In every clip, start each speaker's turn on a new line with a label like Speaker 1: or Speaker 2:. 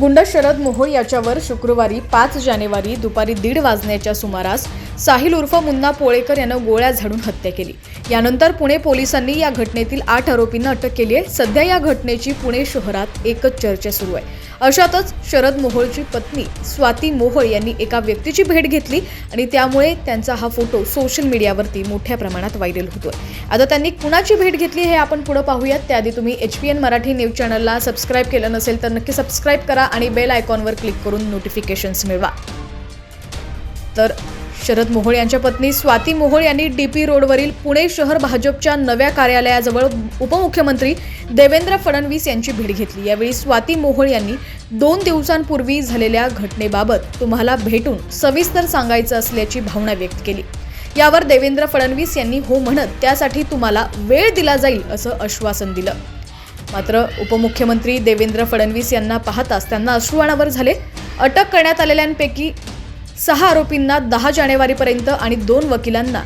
Speaker 1: गुंड शरद मोहोळ याच्यावर शुक्रवारी पाच जानेवारी दुपारी दीड वाजण्याच्या सुमारास साहिल उर्फ मुन्ना पोळेकर यानं गोळ्या झाडून हत्या केली. यानंतर पुणे पोलिसांनी या घटनेतील आठ आरोपींना अटक केली आहे. सध्या या घटनेची पुणे शहरात एकच चर्चा सुरू आहे. अशातच शरद मोहोळची पत्नी स्वाती मोहोळ यांनी एका व्यक्तीची भेट घेतली आणि त्यामुळे त्यांचा हा फोटो सोशल मीडियावरती मोठ्या प्रमाणात व्हायरल होतोय. आता त्यांनी कुणाची भेट घेतली हे आपण पुढे पाहूयात. त्याआधी तुम्ही H P N Marathi news चॅनलला सबस्क्राईब केलं नसेल तर नक्की सबस्क्राईब करा आणि बेल आयकॉनवर क्लिक करून नोटिफिकेशन्स मिळवा. तर शरद मोहोळ यांच्या पत्नी स्वाती मोहोळ यांनी डी पी रोडवरील पुणे शहर भाजपच्या नव्या कार्यालयाजवळ उपमुख्यमंत्री देवेंद्र फडणवीस यांची भेट घेतली. यावेळी स्वाती मोहोळ यांनी दोन दिवसांपूर्वी झालेल्या घटनेबाबत तुम्हाला भेटून सविस्तर सांगायचं असल्याची भावना व्यक्त केली. यावर देवेंद्र फडणवीस यांनी हो म्हणत त्यासाठी तुम्हाला वेळ दिला जाईल असं आश्वासन दिलं. मात्र उपमुख्यमंत्री देवेंद्र फडणवीस यांना पाहताच त्यांना अश्रुवाणावर झाले. अटक करण्यात आलेल्यांपैकी सहा आरोपींना दहा जानेवारीपर्यंत आणि दोन वकिलांना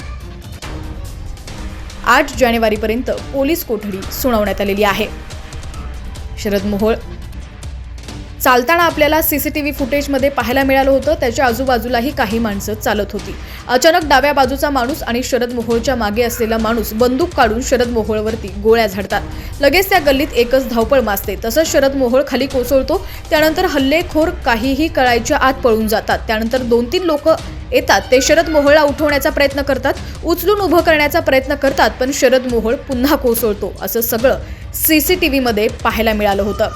Speaker 1: आठ जानेवारीपर्यंत पोलीस कोठडी सुनावण्यात आलेली आहे. शरद मोहोळ चालताना आपल्याला सीसीटीव्ही फुटेजमध्ये पाहायला मिळालं होतं. त्याच्या आजूबाजूलाही काही माणसं चालत होती. अचानक डाव्या बाजूचा माणूस आणि शरद मोहोळच्या मागे असलेला माणूस बंदूक काढून शरद मोहोळवरती गोळ्या झाडतात. लगेच त्या गल्लीत एकच धावपळ माजते. तसंच शरद मोहोळ खाली कोसळतो. त्यानंतर हल्लेखोर काहीही कळायच्या आत पळून जातात. त्यानंतर दोन तीन लोक येतात. ते शरद मोहोळला उठवण्याचा प्रयत्न करतात. उचलून उभं करण्याचा प्रयत्न करतात पण शरद मोहोळ पुन्हा कोसळतो. असं सगळं सीसीटीव्हीमध्ये पाहायला मिळालं होतं.